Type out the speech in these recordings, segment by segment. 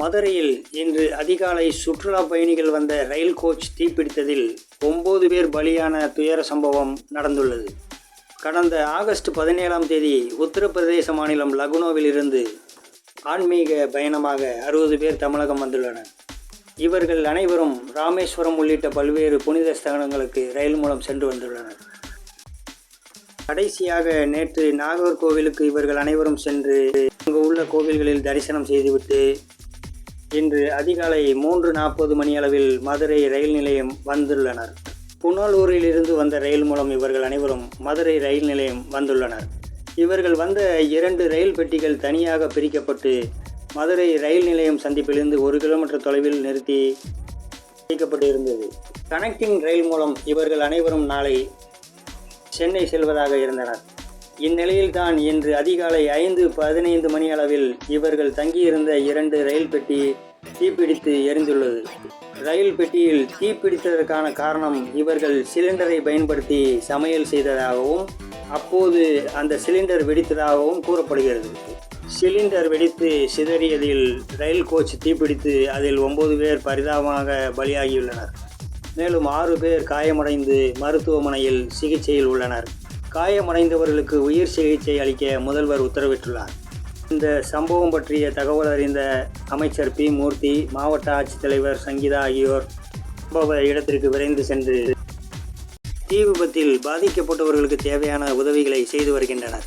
மதுரையில் இன்று அதிகாலை சுற்றுலா பயணிகள் வந்த ரயில் கோச் தீப்பிடித்ததில் ஒன்பது பேர் பலியான துயர சம்பவம் நடந்துள்ளது. கடந்த ஆகஸ்ட் பதினேழாம் தேதி உத்தரப்பிரதேச மாநிலம் லக்னோவில் இருந்து ஆன்மீக பயணமாக அறுபது பேர் தமிழகம் வந்துள்ளனர். இவர்கள் அனைவரும் ராமேஸ்வரம் உள்ளிட்ட பல்வேறு புனித ஸ்தலங்களுக்கு ரயில் மூலம் சென்று வந்துள்ளனர். கடைசியாக நேற்று நாகர்கோவிலுக்கு இவர்கள் அனைவரும் சென்று அங்கு உள்ள கோவில்களில் தரிசனம் செய்துவிட்டு இன்று அதிகாலை மூன்று நாற்பது மணி அளவில் மதுரை ரயில் நிலையம் வந்துள்ளனர். புனலூரில் இருந்து வந்த ரயில் மூலம் இவர்கள் அனைவரும் மதுரை ரயில் நிலையம் வந்துள்ளனர். இவர்கள் வந்த இரண்டு ரயில் பெட்டிகள் தனியாக பிரிக்கப்பட்டு மதுரை ரயில் நிலையம் சந்திப்பிலிருந்து ஒரு கிலோமீட்டர் தொலைவில் நிறுத்தி வைக்கப்பட்டிருந்தது. கனெக்டிங் ரயில் மூலம் இவர்கள் அனைவரும் நாளை சென்னை செல்வதாக இருந்தனர். இந்நிலையில்தான் இன்று அதிகாலை ஐந்து பதினைந்து மணி அளவில் இவர்கள் தங்கியிருந்த இரண்டு ரயில் பெட்டி தீப்பிடித்து எரிந்துள்ளது. ரயில் பெட்டியில் தீப்பிடித்ததற்கான காரணம் இவர்கள் சிலிண்டரை பயன்படுத்தி சமையல் செய்ததாகவும் அப்போது அந்த சிலிண்டர் வெடித்ததாகவும் கூறப்படுகிறது. சிலிண்டர் வெடித்து சிதறியதில் ரயில் கோச் தீப்பிடித்து அதில் ஒன்பது பேர் பரிதாபமாக பலியாகியுள்ளனர். மேலும் ஆறு பேர் காயமடைந்து மருத்துவமனையில் சிகிச்சையில் உள்ளனர். காயமடைந்தவர்களுக்கு உயிர் சிகிச்சை அளிக்க முதல்வர் உத்தரவிட்டுள்ளார். இந்த சம்பவம் பற்றிய தகவல் அறிந்த அமைச்சர் பி. மூர்த்தி மாவட்ட ஆட்சித்தலைவர் சங்கீதா ஆகியோர் சம்பவ இடத்திற்கு விரைந்து சென்று தீ விபத்தில் பாதிக்கப்பட்டவர்களுக்கு தேவையான உதவிகளை செய்து வருகின்றனர்.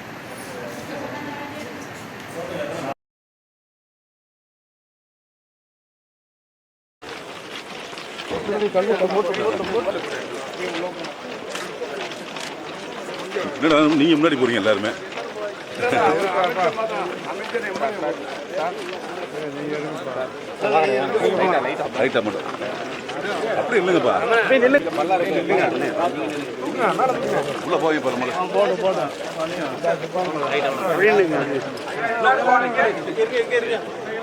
என்னடா நீங்க முன்னாடி போறீங்க எல்லாருமே. லைட்டா மட்டும். அப்படி இல்லைங்கப்பா உள்ள போய்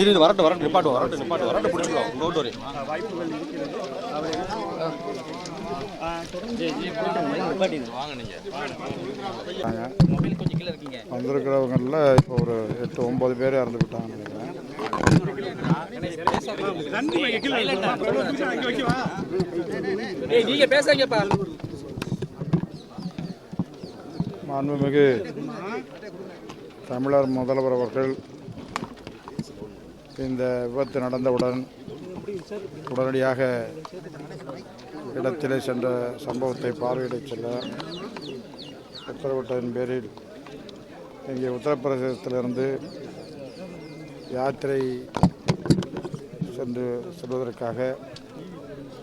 இது இது வரட்டும் வரட்டும் நிப்பாட்டு வரட்டும் நிப்பாட்டு வரட்டும் பிடிச்சிக்கலாம் வாங்க நீங்க வந்திருக்கிறவங்களில் இப்போ ஒரு எட்டு ஒம்பது பேர் இறந்து விட்டாங்கன்னு நினைக்கிறேன். நீங்க மாண்புமிகு தமிழர் முதல்வர் அவர்கள் இந்த விபத்து நடந்தவுடன் உடனடியாக இடத்திலே சென்ற சம்பவத்தை பார்வையிடச் செல்ல உத்தரவிட்டதன் பேரில் இங்கே உத்தரப்பிரதேசத்திலிருந்து யாத்திரை சென்று செல்வதற்காக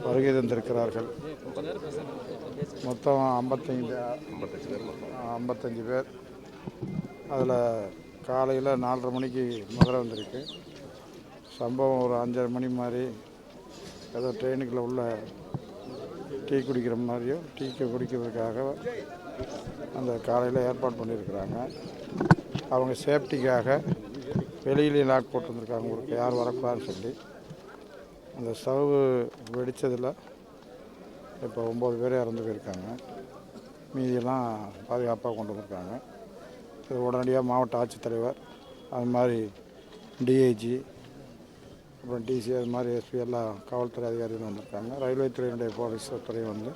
வருகை தந்திருக்கிறார்கள். மொத்தம் ஐம்பத்தைந்து ஐம்பத்தஞ்சு பேர். அதில் காலையில் நாலரை மணிக்கு மதுரை வந்திருக்கு. சம்பவம் ஒரு அஞ்சரை மணி மாதிரி ஏதோ ட்ரெயினுக்குள்ளே உள்ள டீ குடிக்கிற மாதிரியும் டீ குடிக்கிறதுக்காக அந்த காலையில் ஏற்பாடு பண்ணியிருக்கிறாங்க. அவங்க சேஃப்டிக்காக வெளியிலேயே லாக் போட்டு வந்திருக்காங்க உங்களுக்கு யார் வரக்கூடாதுன்னு சொல்லி. அந்த ஸ்டவ் வெடித்ததில் இப்போ ஒம்பது பேர் இறந்து போயிருக்காங்க. மீதியெல்லாம் பாதுகாப்பாக கொண்டு வந்திருக்காங்க. இது உடனடியாக மாவட்ட ஆட்சித்தலைவர் அது மாதிரி டிஐஜி அப்புறம் டிசி அது மாதிரி எஸ்பி எல்லாம் காவல்துறை அதிகாரிகள் வந்திருக்காங்க. ரயில்வே துறையினுடைய போலீஸ் துறை வந்து.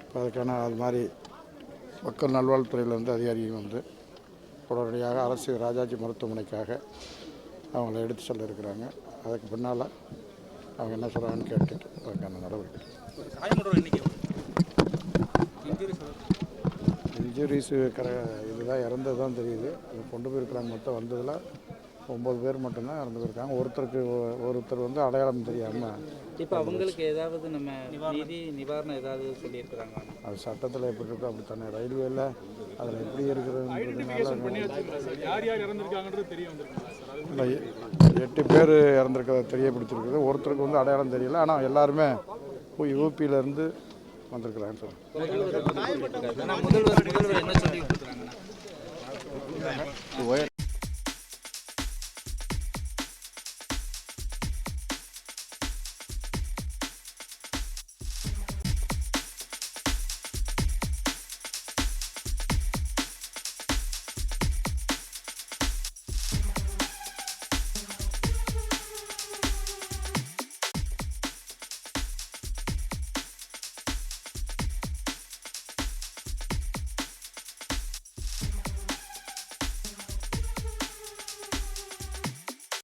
இப்போ அதுக்கான அது மாதிரி மக்கள் நல்வாழ்வுத்துறையிலேருந்து அதிகாரிகள் வந்து உடனடியாக அரசு ராஜாஜி மருத்துவமனைக்காக அவங்கள எடுத்து செல்ல இருக்கிறாங்க. அதுக்கு பின்னால் அவங்க என்ன சொல்கிறாங்கன்னு கேட்டுட்டு அதுக்கான நடவடிக்கை. இன்ஜுரிஸு கர இதுதான் இறந்தது தான் தெரியுது கொண்டு போயிருக்கிறாங்க மொத்தம் வந்ததில் ஒம்பது பேர் மட்டும்தான் இறந்து போயிருக்காங்க ஒருத்தருக்கு ஒருத்தர் வந்து அடையாளம் தெரியாமல் இப்போ அவங்களுக்கு ஏதாவது நம்ம நிதி நிவாரணம் ஏதாவது சொல்லியிருக்கிறாங்க அது சட்டத்தில் எப்படி இருக்கோ அப்படித்தானே. ரயில்வேல அதில் எப்படி இல்லை, எட்டு பேர் இறந்துருக்கிறத தெரியப்படுத்திருக்குது. ஒருத்தருக்கு வந்து அடையாளம் தெரியல. ஆனால் எல்லாருமே யூபியிலேருந்து வந்திருக்கிறாங்கன்னு சொல்லுங்கள்